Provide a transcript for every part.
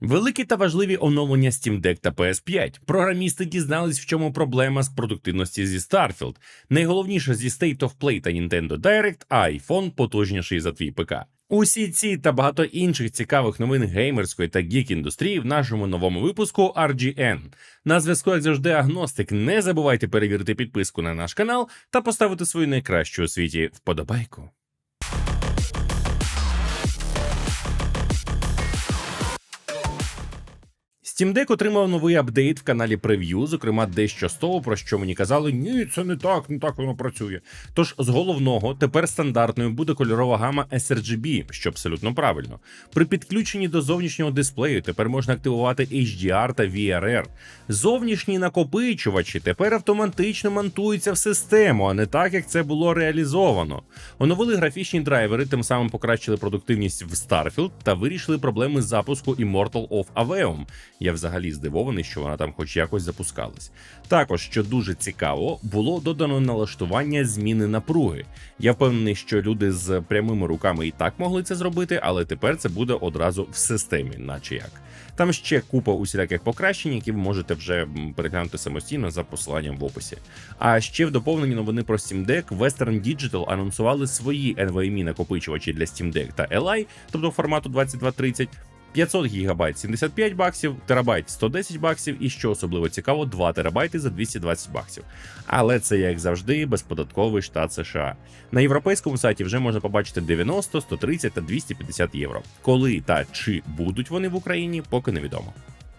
Великі та важливі оновлення Steam Deck та PS5. Програмісти дізнались, в чому проблема з продуктивності зі Starfield. Найголовніше зі State of Play та Nintendo Direct, а iPhone потужніший за твій ПК. Усі ці та багато інших цікавих новин геймерської та гік індустрії в нашому новому випуску RGN. На зв'язку, як завжди, агностик. Не забувайте перевірити підписку на наш канал та поставити свою найкращу у світі вподобайку. Steam Deck отримав новий апдейт в каналі Прев'ю, зокрема, дещо з того, про що мені казали, ні, це не так, не так воно працює. Тож з головного тепер стандартною буде кольорова гама sRGB, що абсолютно правильно. При підключенні до зовнішнього дисплею тепер можна активувати HDR та VRR. Зовнішні накопичувачі тепер автоматично монтуються в систему, а не так, як це було реалізовано. Оновили графічні драйвери, тим самим покращили продуктивність в Starfield та вирішили проблеми з запуску Immortal of Aveum. Я взагалі здивований, що вона там хоч якось запускалась. Також, що дуже цікаво, було додано налаштування зміни напруги. Я впевнений, що люди з прямими руками і так могли це зробити, але тепер це буде одразу в системі, наче як. Там ще купа усіляких покращень, які ви можете вже переглянути самостійно за посиланням в описі. А ще в доповненні новини про Steam Deck Western Digital анонсували свої NVMe накопичувачі для Steam Deck та Li, тобто формату 2230, 500 гігабайт 75 баксів, терабайт 110 баксів, і що особливо цікаво, 2 терабайти за 220 баксів. Але це як завжди безподатковий штат США. На європейському сайті вже можна побачити 90, 130 та 250 євро. Коли та чи будуть вони в Україні, поки невідомо.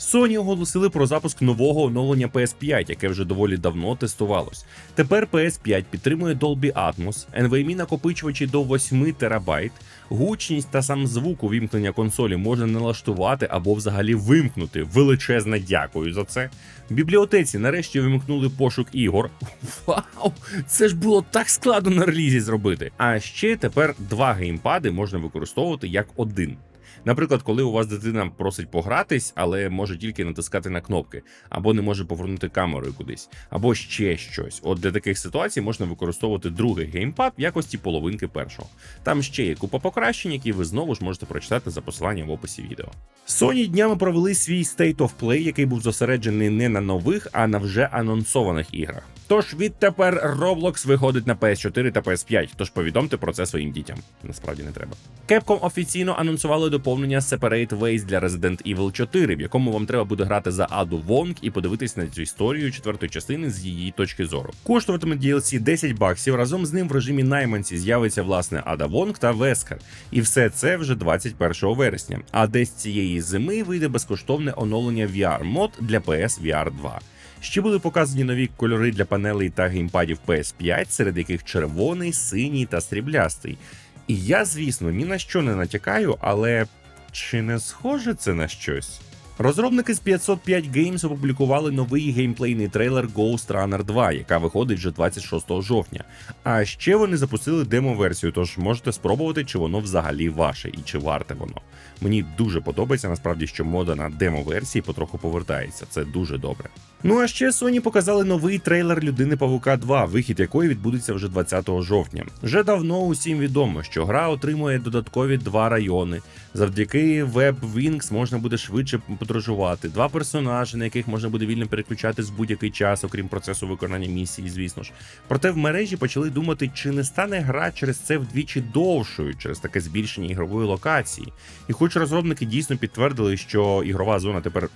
Sony оголосили про запуск нового оновлення PS5, яке вже доволі давно тестувалось. Тепер PS5 підтримує Dolby Atmos, NVMe накопичувачі до 8 терабайт, гучність та сам звук увімкнення консолі можна налаштувати або взагалі вимкнути. Величезне дякую за це. В бібліотеці нарешті вимкнули пошук ігор. Вау! Це ж було так складно на релізі зробити. А ще тепер два геймпади можна використовувати як один. Наприклад, коли у вас дитина просить погратись, але може тільки натискати на кнопки, або не може повернути камерою кудись, або ще щось. От для таких ситуацій можна використовувати другий геймпад в якості половинки першого. Там ще є купа покращень, які ви знову ж можете прочитати за посиланням в описі відео. Sony днями провели свій State of Play, який був зосереджений не на нових, а на вже анонсованих іграх. Тож відтепер Roblox виходить на PS4 та PS5, тож повідомте про це своїм дітям. Насправді не треба. Capcom офіційно анонсували доповнення Separate Ways для Resident Evil 4, в якому вам треба буде грати за Аду Вонг і подивитись на цю історію четвертої частини з її точки зору. Коштуватиме DLC 10 баксів. Разом з ним в режимі найманці з'явиться власне Ада Вонг та Вескар. І все це вже 21 вересня. А десь цієї зими вийде безкоштовне оновлення VR мод для PS VR 2. Ще були показані нові кольори для панелей та геймпадів PS5, серед яких червоний, синій та сріблястий. І я, звісно, ні на що не натякаю, але чи не схоже це на щось? Розробники з 505 Games опублікували новий геймплейний трейлер Ghost Runner 2, яка виходить вже 26 жовтня. А ще вони запустили демо-версію, тож можете спробувати, чи воно взагалі ваше і чи варте воно. Мені дуже подобається насправді, що мода на демо-версії потроху повертається. Це дуже добре. Ну а ще Sony показали новий трейлер Людини Павука 2, вихід якої відбудеться вже 20 жовтня. Вже давно усім відомо, що гра отримує додаткові два райони. Завдяки WebWings можна буде швидше подорожувати. Два персонажі, на яких можна буде вільно переключати з будь-який час, окрім процесу виконання місії, звісно ж. Проте в мережі почали думати, чи не стане гра через це вдвічі довшою, через таке збільшення ігрової локації. І хоч розробники дійсно підтвердили, що ігрова зона тепер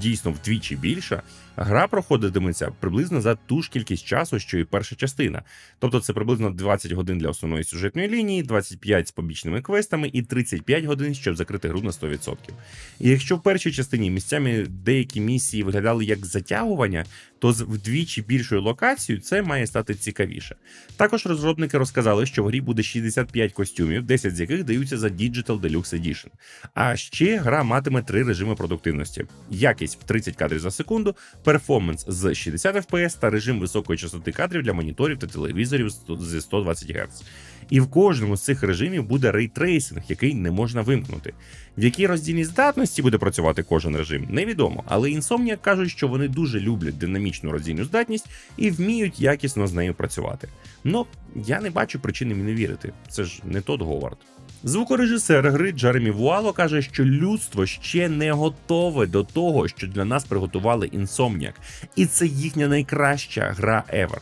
дійсно вдвічі більша. Гра проходитиметься приблизно за ту ж кількість часу, що і перша частина. Тобто це приблизно 20 годин для основної сюжетної лінії, 25 з побічними квестами і 35 годин, щоб закрити гру на 100%. І якщо в першій частині місцями деякі місії виглядали як затягування, то з вдвічі більшою локацією це має стати цікавіше. Також розробники розказали, що в грі буде 65 костюмів, 10 з яких даються за Digital Deluxe Edition. А ще гра матиме три режими продуктивності: якість в 30 кадрів за секунду, перформанс з 60 FPS та режим високої частоти кадрів для моніторів та телевізорів зі 120 Гц. І в кожному з цих режимів буде рейтрейсинг, який не можна вимкнути. В якій роздільній здатності буде працювати кожен режим, невідомо. Але Insomniac кажуть, що вони дуже люблять динамічну роздільну здатність і вміють якісно з нею працювати. Ну я не бачу причини мені не вірити. Це ж не тот Говард. Звукорежисер гри Джеремі Вуало каже, що людство ще не готове до того, що для нас приготували Insomniac. і це їхня найкраща гра ever.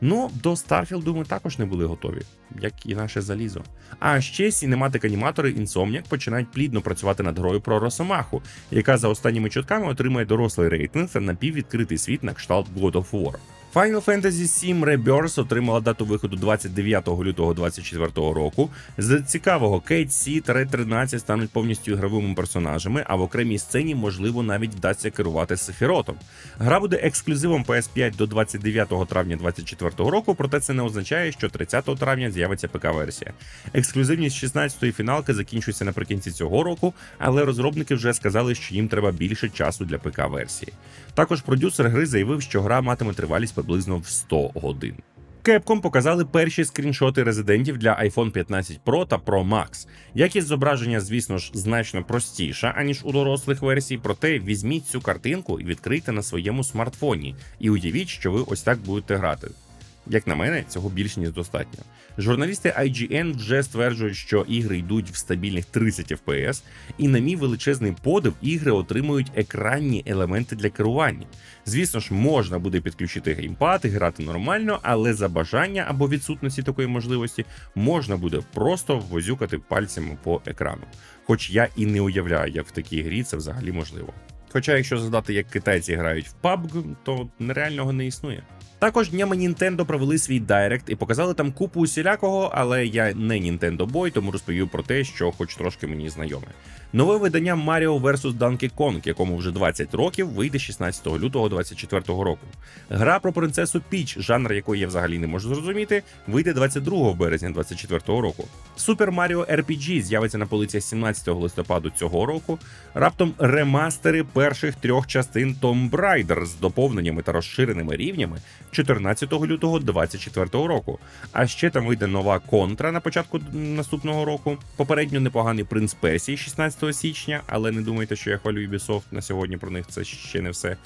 Ну, до Старфілду ми також не були готові, як і наше залізо. А ще сінематик-аніматори Insomniac починають плідно працювати над грою про Росомаху, яка за останніми чутками отримає дорослий рейтинг та напіввідкритий світ на кшталт God of War. Final Fantasy VII Rebirth отримала дату виходу 29 лютого 2024 року. З цікавого Кейт Сі та Ред 13 стануть повністю ігровими персонажами, а в окремій сцені можливо навіть вдасться керувати Сефіротом. Гра буде ексклюзивом PS5 до 29 травня 2024 року, проте це не означає, що 30 травня з'явиться ПК-версія. Ексклюзивність 16-ї фіналки закінчується наприкінці цього року, але розробники вже сказали, що їм треба більше часу для ПК-версії. Також продюсер гри заявив, що гра матиме тривалість приблизно в 100 годин. Capcom показали перші скріншоти резидентів для iPhone 15 Pro та Pro Max. Якість зображення, звісно ж, значно простіша, аніж у дорослих версій, проте візьміть цю картинку і відкрийте на своєму смартфоні, і уявіть, що ви ось так будете грати. Як на мене, цього більш ніж достатньо. Журналісти IGN вже стверджують, що ігри йдуть в стабільних 30 FPS, і на мій величезний подив ігри отримують екранні елементи для керування. Звісно ж, можна буде підключити геймпад і грати нормально, але за бажання або відсутності такої можливості можна буде просто возюкати пальцями по екрану. Хоч я і не уявляю, як в такій грі це взагалі можливо. Хоча, якщо згадати, як китайці грають в PUBG, то нереального не існує. Також днями Nintendo провели свій дайрект і показали там купу усілякого, але я не Nintendo Boy, тому розповів про те, що хоч трошки мені знайоме. Нове видання Mario vs Donkey Kong, якому вже 20 років, вийде 16 лютого 2024 року. Гра про принцесу Піч, жанр якої я взагалі не можу зрозуміти, вийде 22 березня 2024 року. Super Mario RPG з'явиться на полицях 17 листопаду цього року. Раптом ремастери перших трьох частин Tomb Raider з доповненнями та розширеними рівнями 14 лютого 2024 року. А ще там вийде нова контра на початку наступного року. Попередньо непоганий принц Персії 16 січня, але не думайте, що я хвалю Ubisoft на сьогодні про них це ще не все.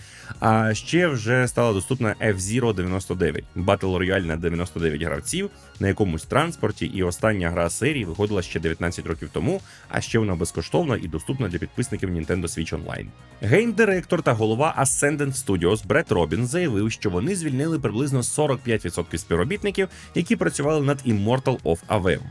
А ще вже стала доступна F-Zero 99, Battle Royale на 99 гравців на якомусь транспорті, і остання гра серії виходила ще 19 років тому, а ще вона безкоштовна і доступна для підписників Nintendo Switch Online. Гейм-директор та голова Ascendant Studios Брет Робін заявив, що вони звільнили приблизно 45% співробітників, які працювали над Immortal of Aveum.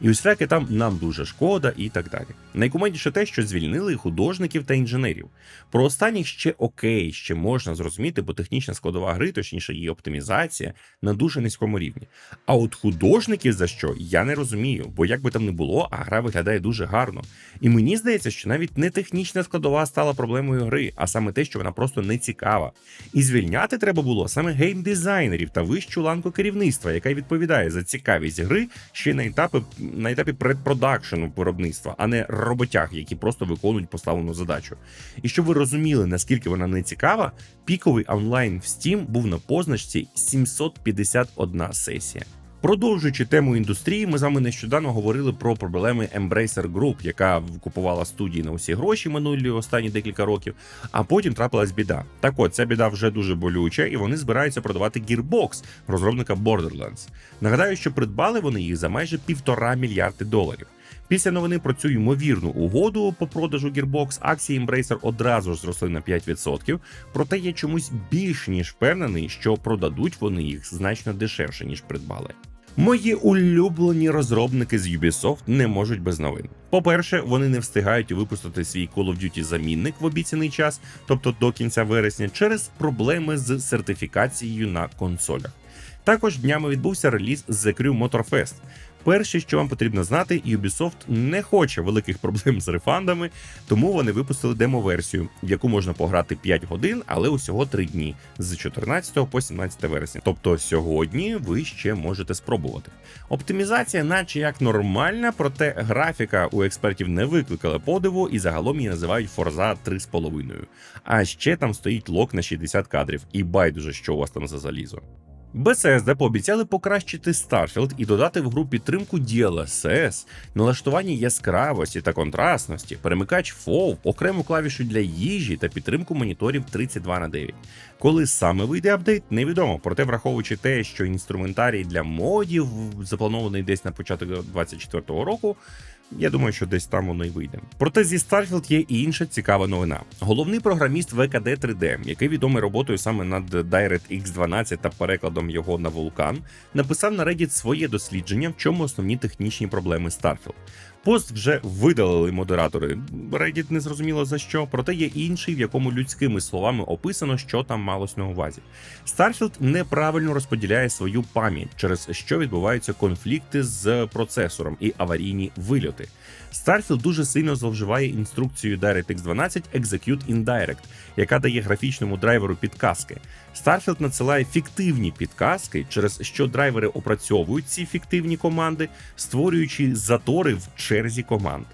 І усяке там нам дуже шкода і так далі. Найкумедніше те, що звільнили художників та інженерів. Про останніх ще окей, ще можна зрозуміти, бо технічна складова гри, точніше її оптимізація, на дуже низькому рівні. А от художників за що я не розумію, бо як би там не було, а гра виглядає дуже гарно. І мені здається, що навіть не технічна складова стала проблемою гри, а саме те, що вона просто не цікава. І звільняти треба було саме геймдизайнерів та вищу ланку керівництва, яка відповідає за цікавість гри ще на етапі на етапі предпродакшену виробництва, а не роботяг, які просто виконують поставлену задачу. І щоб ви розуміли, наскільки вона не цікава, піковий онлайн в Steam був на позначці 751 сесія. Продовжуючи тему індустрії, ми з вами нещодавно говорили про проблеми Embracer Group, яка купувала студії на усі гроші минулі останні декілька років, а потім трапилась біда. Так от ця біда вже дуже болюча, і вони збираються продавати Gearbox, розробника Borderlands. Нагадаю, що придбали вони їх за майже півтора мільярди доларів. Після новини про цю ймовірну угоду по продажу Gearbox акції Embracer одразу ж зросли на 5%, проте я чомусь більш ніж впевнений, що продадуть вони їх значно дешевше ніж придбали. Мої улюблені розробники з Ubisoft не можуть без новин. По-перше, вони не встигають випустити свій Call of Duty замінник в обіцяний час, тобто до кінця вересня, через проблеми з сертифікацією на консолях. Також днями відбувся реліз The Crew Motorfest. Перше, що вам потрібно знати, Ubisoft не хоче великих проблем з рефандами, тому вони випустили демо-версію, в яку можна пограти 5 годин, але усього 3 дні з 14 по 17 вересня. Тобто сьогодні ви ще можете спробувати. Оптимізація, наче як нормальна, проте графіка у експертів не викликала подиву і загалом її називають Forza 3,5. А ще там стоїть лок на 60 кадрів, і байдуже, що у вас там за залізо. Bethesda пообіцяли покращити Starfield і додати в гру підтримку DLSS, налаштування яскравості та контрастності, перемикач FOV, окрему клавішу для їжі та підтримку моніторів 32 на 9. Коли саме вийде апдейт, невідомо. Проте, враховуючи те, що інструментарій для модів запланований десь на початок 2024 року. Я думаю, що десь там воно й вийде. Проте зі Starfield є і інша цікава новина. Головний програміст ВКД 3D, який відомий роботою саме над DirectX 12 та перекладом його на Vulkan, написав на Reddit своє дослідження, в чому основні технічні проблеми Starfield. Пост вже видалили модератори. Reddit не зрозуміло за що, проте є інший, в якому людськими словами описано, що там малось на увазі. Старфілд неправильно розподіляє свою пам'ять, через що відбуваються конфлікти з процесором і аварійні вильоти. Starfield дуже сильно зловживає інструкцією DirectX 12 Execute Indirect, яка дає графічному драйверу підказки. Starfield надсилає фіктивні підказки, через що драйвери опрацьовують ці фіктивні команди, створюючи затори в черзі команд.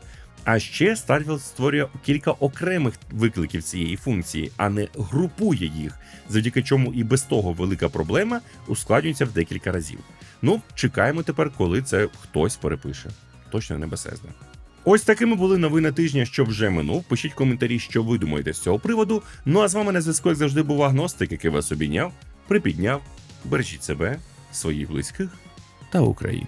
А ще Starfield створює кілька окремих викликів цієї функції, а не групує їх, завдяки чому і без того велика проблема ускладнюється в декілька разів. Ну, чекаємо тепер, коли це хтось перепише. Точно не Bethesda. Ось такими були новини тижня, що вже минув. Пишіть коментарі, що ви думаєте з цього приводу. Ну а з вами на зв'язку, як завжди, був агностик, який вас обійняв, припідняв. Бережіть себе, своїх близьких та Україну.